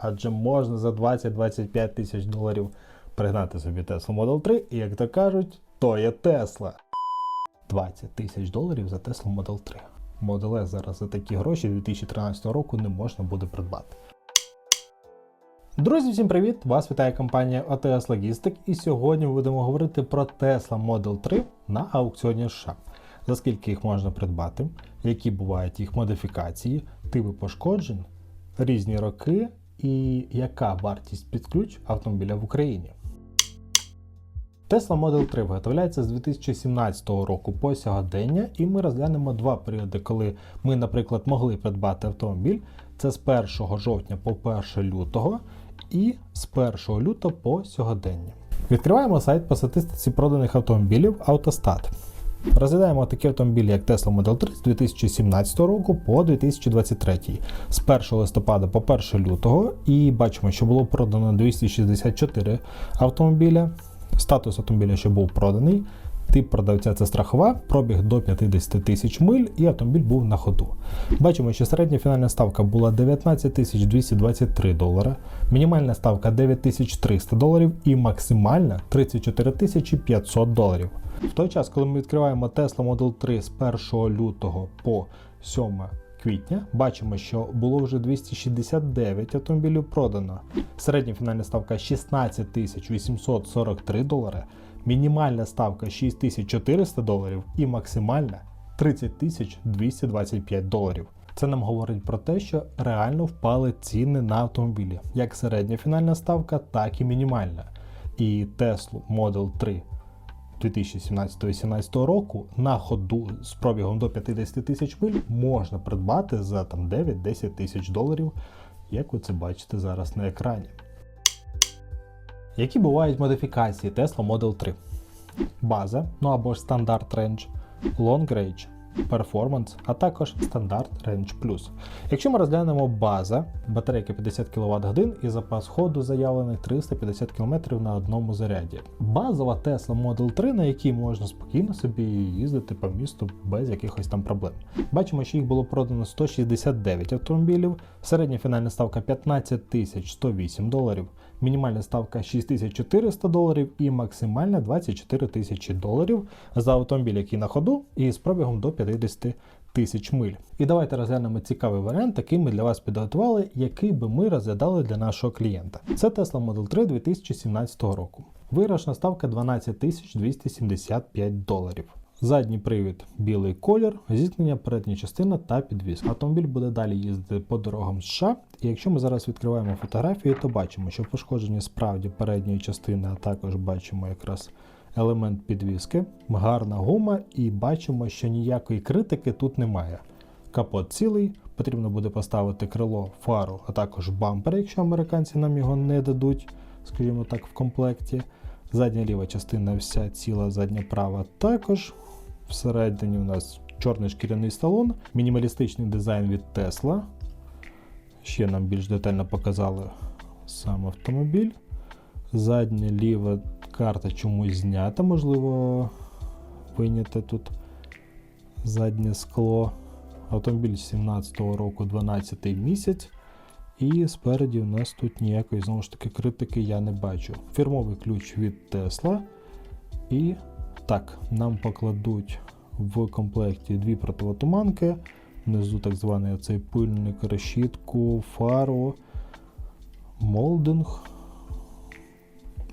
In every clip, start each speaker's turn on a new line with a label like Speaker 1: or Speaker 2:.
Speaker 1: адже можна за 20-25 тисяч доларів пригнати собі Tesla Model 3, і як то кажуть, то є Tesla. 20 тисяч доларів за Tesla Model 3. Model S зараз за такі гроші 2013 року не можна буде придбати. Друзі, всім привіт! Вас вітає компанія OTS Logistic і сьогодні ми будемо говорити про Tesla Model 3 на аукціоні США. За скільки їх можна придбати, які бувають їх модифікації, типи пошкоджень, різні роки і яка вартість під ключ автомобіля в Україні. Tesla Model 3 виготовляється з 2017 року по сьогодення, і ми розглянемо два періоди, коли ми, наприклад, могли придбати автомобіль. Це з 1 жовтня по 1 лютого і з 1 лютого по сьогодення. Відкриваємо сайт по статистиці проданих автомобілів Autostat. Розглядаємо такі автомобілі, як Tesla Model 3 з 2017 року по 2023, з 1 листопада по 1 лютого, і бачимо, що було продано 264 автомобіля. Статус автомобіля, що був проданий, тип продавця це страхова, пробіг до 50 тисяч миль, і автомобіль був на ходу. Бачимо, що середня фінальна ставка була 19 223 долара, мінімальна ставка 9300 доларів і максимальна 34 500 доларів. В той час, коли ми відкриваємо Tesla Model 3 з 1 лютого по 7 квітня, бачимо, що було вже 269 автомобілів продано. Середня фінальна ставка 16 843 долари, мінімальна ставка 6400 доларів і максимальна 30 225 доларів. Це нам говорить про те, що реально впали ціни на автомобілі, як середня фінальна ставка, так і мінімальна. І Tesla Model 3 2017-2018 року на ходу з пробігом до 50 тисяч миль можна придбати за там 9-10 тисяч доларів, як ви це бачите зараз на екрані. Які бувають модифікації Tesla Model 3? База, ну або ж стандарт Range, Long Range, Performance, а також стандарт Range Plus. Якщо ми розглянемо база, батарейка 50 кВт годин і запас ходу заявлених 350 км на одному заряді. Базова Tesla Model 3, на якій можна спокійно собі їздити по місту без якихось там проблем. Бачимо, що їх було продано 169 автомобілів, середня фінальна ставка 15 108 доларів, мінімальна ставка 6400 доларів і максимальна 24 тисячі доларів за автомобіль, який на ходу, і з пробігом до 50 тисяч миль. І давайте розглянемо цікавий варіант, який ми для вас підготували, який би ми розглядали для нашого клієнта. Це Tesla Model 3 2017 року. Виграшна ставка 12 275 доларів. Задній привід білий колір, зіткнення передня частина та підвіз. Автомобіль буде далі їздити по дорогам США. І якщо ми зараз відкриваємо фотографії, то бачимо, що пошкодження справді передньої частини, а також бачимо якраз елемент підвіски, гарна гума, і бачимо, що ніякої критики тут немає. Капот цілий, потрібно буде поставити крило, фару, а також бампер, якщо американці нам його не дадуть, скажімо так, в комплекті. Задня ліва частина вся ціла, задня права також. Всередині у нас чорний шкіряний салон, мінімалістичний дизайн від Tesla. Ще нам більш детально показали сам автомобіль. Задня ліва карта чомусь знята, можливо, виняте тут заднє скло. Автомобіль 17-го року 12 місяць. І спереді у нас тут ніякої знову ж таки критики я не бачу. Фірмовий ключ від Tesla. І так, нам покладуть в комплекті дві противотуманки. Внизу так званий оцей пильник, решітку, фару, молдинг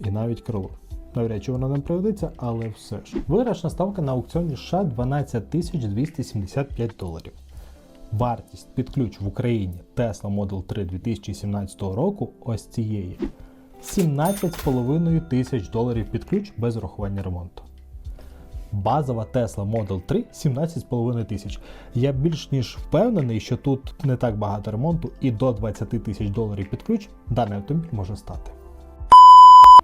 Speaker 1: і навіть крило. Навряд чи вона нам пригодиться, але все ж. Виграшна ставка на аукціоні США 12 275 доларів. Вартість під ключ в Україні Tesla Model 3 2017 року ось цієї 17,5 тисяч доларів під ключ без врахування ремонту. Базова Tesla Model 3 17,5 тисяч. Я більш ніж впевнений, що тут не так багато ремонту і до 20 тисяч доларів під ключ даний автомобіль може стати.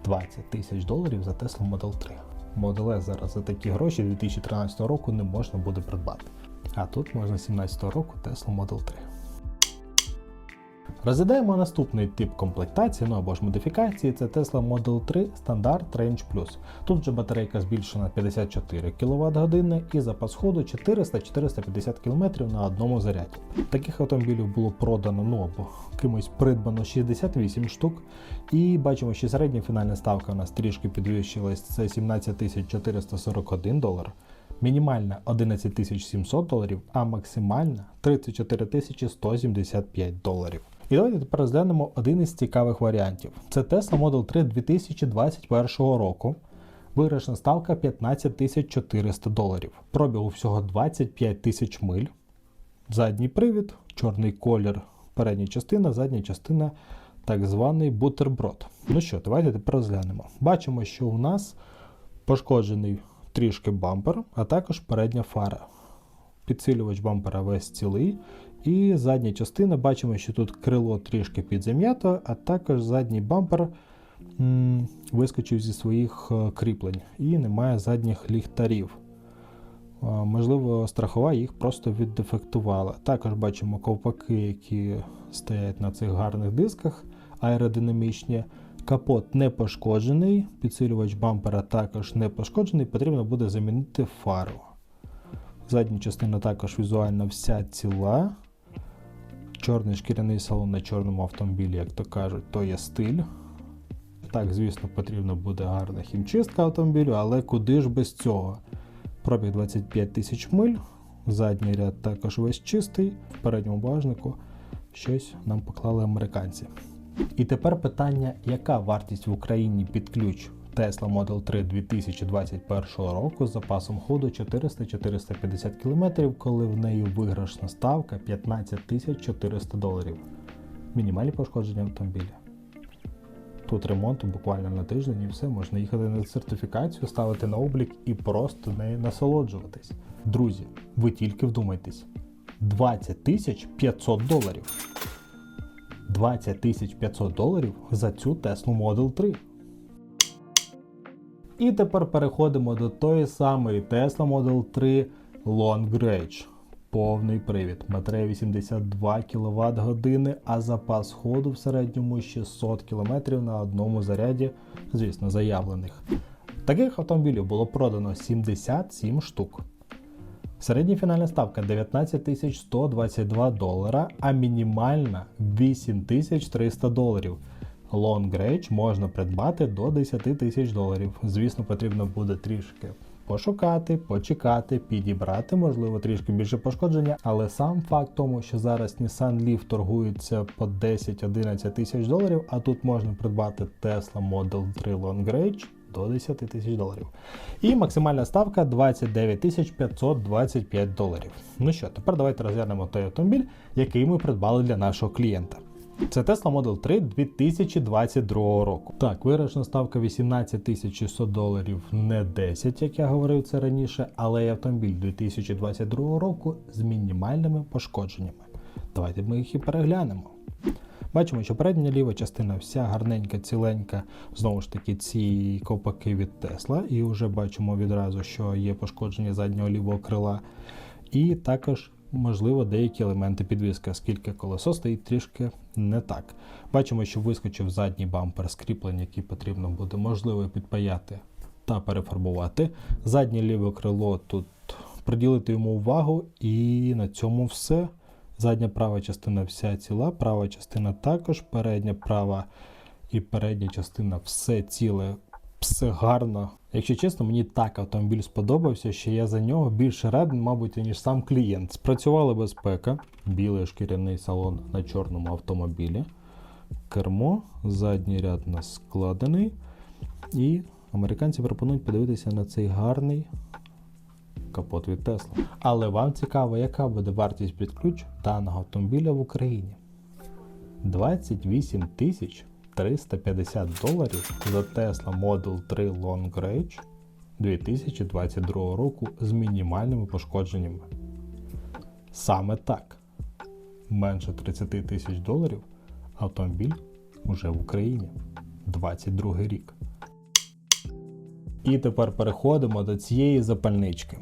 Speaker 1: 20 тисяч доларів за Tesla Model 3. Model S зараз за такі гроші 2013 року не можна буде придбати. А тут можна 17 року Tesla Model 3. Розглядаємо наступний тип комплектації, ну або ж модифікації, це Tesla Model 3 Standard Range Plus. Тут вже батарейка збільшена 54 кВт години і запас ходу 400-450 км на одному заряді. Таких автомобілів було продано, ну або кимось придбано 68 штук. І бачимо, що середня фінальна ставка у нас трішки підвищилась, це 17 441 долар. Мінімальна 11 700 доларів, а максимальна 34 175 доларів. І давайте тепер розглянемо один із цікавих варіантів. Це Tesla Model 3 2021 року. Виграшна ставка 15 400 доларів. Пробігу всього 25 тисяч миль. Задній привід, чорний колір, передня частина, задня частина, так званий бутерброд. Ну що, давайте тепер розглянемо. Бачимо, що у нас пошкоджений трішки бампер, а також передня фара. Підсилювач бампера весь цілий. І задня частина, бачимо, що тут крило трішки підзам'ято, а також задній бампер м, вискочив зі своїх е, кріплень і немає задніх ліхтарів. Е, Можливо, страхова їх просто віддефектувала. Також бачимо ковпаки, які стоять на цих гарних дисках, аеродинамічні. Капот не пошкоджений, підсилювач бампера також не пошкоджений, потрібно буде замінити фару. Задня частина також візуально вся ціла. Чорний шкіряний салон на чорному автомобілі, як то кажуть, то є стиль. Так, звісно, потрібна буде гарна хімчистка автомобілю, але куди ж без цього? Пробіг 25 тисяч миль, задній ряд також весь чистий, в передньому багажнику щось нам поклали американці. І тепер питання, яка вартість в Україні під ключ Tesla Model 3 2021 року з запасом ходу 400-450 км, коли в неї виграшна ставка 15 400 доларів. Мінімальні пошкодження автомобіля. Тут ремонт буквально на тиждень і все, можна їхати на сертифікацію, ставити на облік і просто нею насолоджуватись. Друзі, ви тільки вдумайтесь: 20 тисяч 500 доларів. 20 тисяч 500 доларів за цю Tesla Model 3. І тепер переходимо до тої самої Tesla Model 3 Long Range. Повний привід. Батарея 82 кВт години, а запас ходу в середньому 600 км на одному заряді, звісно, заявлених. Таких автомобілів було продано 77 штук. Середня фінальна ставка 19 122 долара, а мінімальна 8300 доларів. Long Range можна придбати до 10 тисяч доларів. Звісно, потрібно буде трішки пошукати, почекати, підібрати, можливо, трішки більше пошкодження, але сам факт тому, що зараз Nissan Leaf торгується по 10-11 тисяч доларів, а тут можна придбати Tesla Model 3 Long Range до 10 тисяч доларів. І максимальна ставка 29 тисяч 525 доларів. Ну що, тепер давайте розглянемо той автомобіль, який ми придбали для нашого клієнта. Це Tesla Model 3 2022 року. Так, виграшна ставка 18 600 доларів, не 10, як я говорив це раніше, але і автомобіль 2022 року з мінімальними пошкодженнями. Давайте ми їх і переглянемо. Бачимо, що передня ліва частина вся гарненька, ціленька. Знову ж таки, ці ковпаки від Tesla. І вже бачимо відразу, що є пошкодження заднього лівого крила. І також, можливо, деякі елементи підвіски, оскільки колесо стоїть трішки не так. Бачимо, що вискочив задній бампер з який потрібно буде можливо підпаяти та перефарбувати. Заднє ліве крило тут приділити йому увагу, і на цьому все. Задня права частина вся ціла, права частина також, передня права і передня частина все ціле, все гарно. Якщо чесно, мені так автомобіль сподобався, що я за нього більше радий, мабуть, ніж сам клієнт. Спрацювала безпека, білий шкіряний салон на чорному автомобілі, кермо, задній ряд у нас складений. І американці пропонують подивитися на цей гарний капот від Tesla. Але вам цікаво, яка буде вартість під ключ даного автомобіля в Україні? 28 тисяч 350 доларів за Tesla Model 3 Long Range 2022 року з мінімальними пошкодженнями. Саме так. Менше 30 тисяч доларів автомобіль уже в Україні. 22 рік. І тепер переходимо до цієї запальнички.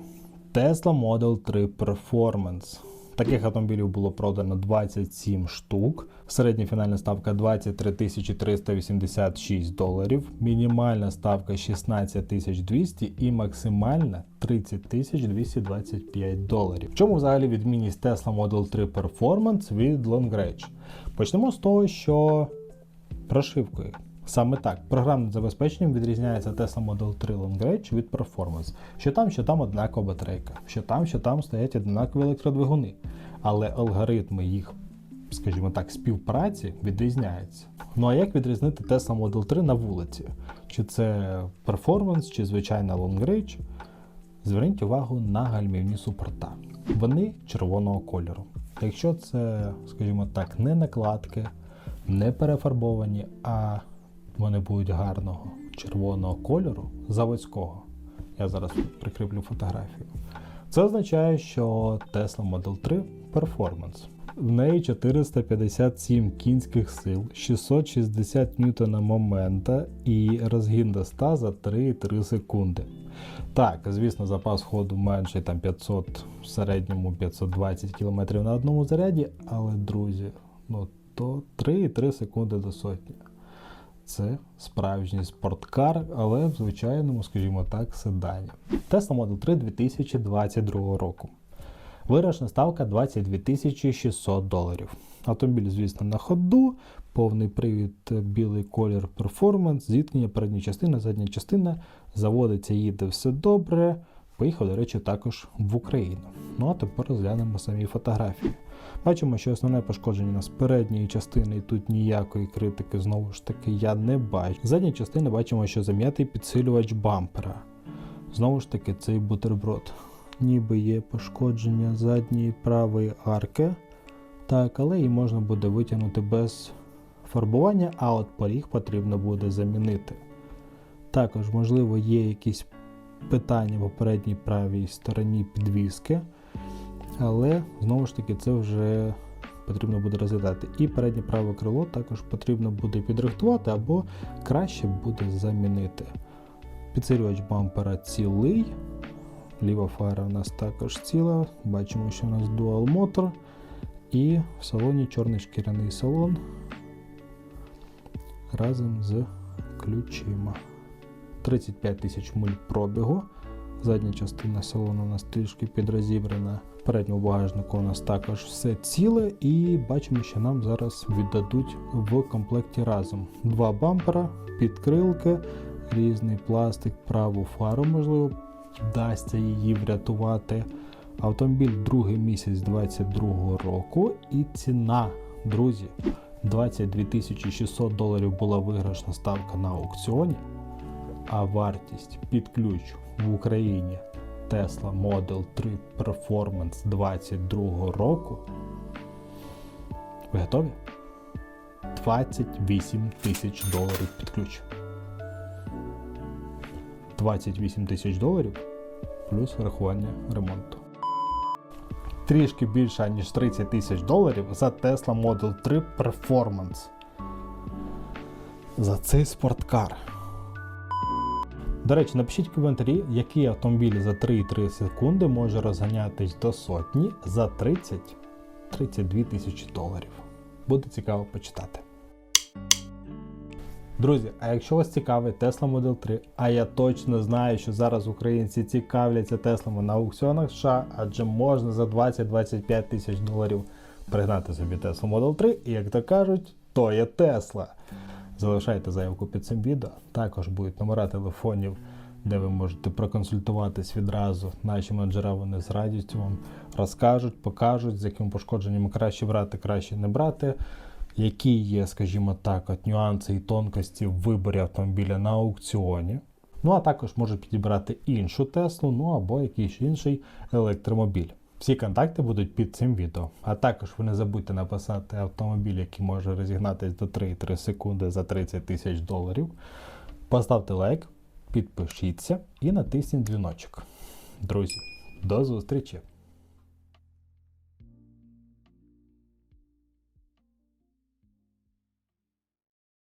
Speaker 1: Tesla Model 3 Performance. Таких автомобілів було продано 27 штук. Середня фінальна ставка 23 386 доларів, мінімальна ставка 16 200 і максимальна 30 225 доларів. В чому взагалі відмінність Tesla Model 3 Performance від Long Range? Почнемо з того, що прошивкою. Саме так, програмним забезпеченням відрізняється Tesla Model 3 Long Range від Performance. Що там, що там однакова батарейка, що там, що там стоять однакові електродвигуни. Але алгоритми їх, скажімо так, співпраці відрізняються. Ну а як відрізнити Tesla Model 3 на вулиці? Чи це Performance, чи звичайна Long Range? Зверніть увагу на гальмівні супорта. Вони червоного кольору. Якщо це, скажімо так, не накладки, не перефарбовані, а вони будуть гарного червоного кольору заводського. Я зараз прикріплю фотографію. Це означає, що Tesla Model 3 Performance. В неї 457 кінських сил, 660 ньютона момента і розгін до 100 за 3,3 секунди. Так, звісно, запас ходу менший, там 500, в середньому 520 км на одному заряді, але, друзі, ну то 3,3 секунди до сотні. Це справжній спорткар, але в звичайному, скажімо так, седані. Tesla Model 3 2022 року. Виграшна ставка 22 600 доларів. Автомобіль, звісно, на ходу, повний привід, білий колір перформанс, зіткнення, передня частина, задня частина, заводиться, їде все добре. Поїхав, до речі, також в Україну. Ну а тепер розглянемо самі фотографії. Бачимо, що основне пошкодження у нас передньої частини, і тут ніякої критики знову ж таки я не бачу. Задня частина бачимо, що зам'ятий підсилювач бампера. Знову ж таки, цей бутерброд. Ніби є пошкодження задньої правої арки. Так, але її можна буде витягнути без фарбування, а от поріг потрібно буде замінити. Також, можливо, є якісь питання в передній правій стороні підвіски. Але знову ж таки це вже потрібно буде розглядати. І переднє праве крило також потрібно буде підрихтувати або краще буде замінити. Підсилювач бампера цілий. Ліва фара у нас також ціла. Бачимо, що у нас Dual Motor. І в салоні чорний шкіряний салон разом з ключима. 35 тисяч миль пробігу. Задня частина салону у нас трішки підрозібрана. В передньому багажнику у нас також все ціле, і бачимо, що нам зараз віддадуть в комплекті разом. Два бампера, підкрилки, різний пластик, праву фару, можливо, вдасться її врятувати. Автомобіль другий місяць 2022 року, і ціна, друзі, 22 600 доларів була виграшна ставка на аукціоні а вартість під ключ в Україні Tesla Model 3 Performance 22 року. Ви готові? 28 тисяч доларів під ключ. 28 тисяч доларів плюс рахування ремонту. Трішки більше, ніж 30 тисяч доларів за Tesla Model 3 Performance. За цей спорткар. До речі, напишіть в коментарі, який автомобіль за 3,3 секунди може розганятись до сотні за 30-32 тисячі доларів. Буде цікаво почитати. Друзі, а якщо вас цікавить Tesla Model 3, а я точно знаю, що зараз українці цікавляться Теслами на аукціонах США, адже можна за 20-25 тисяч доларів пригнати собі Tesla Model 3, і як то кажуть, то є Tesla. Залишайте заявку під цим відео. Також будуть номера телефонів, де ви можете проконсультуватись відразу. Наші менеджера вони з радістю вам розкажуть, покажуть, з яким пошкодженням краще брати, краще не брати. Які є, скажімо так, от нюанси і тонкості в виборі автомобіля на аукціоні. Ну а також можуть підібрати іншу Теслу, ну або якийсь інший електромобіль. Всі контакти будуть під цим відео. А також ви не забудьте написати автомобіль, який може розігнатись до 3,3 секунди за 30 тисяч доларів. Поставте лайк, підпишіться і натисніть дзвіночок. Друзі, до зустрічі!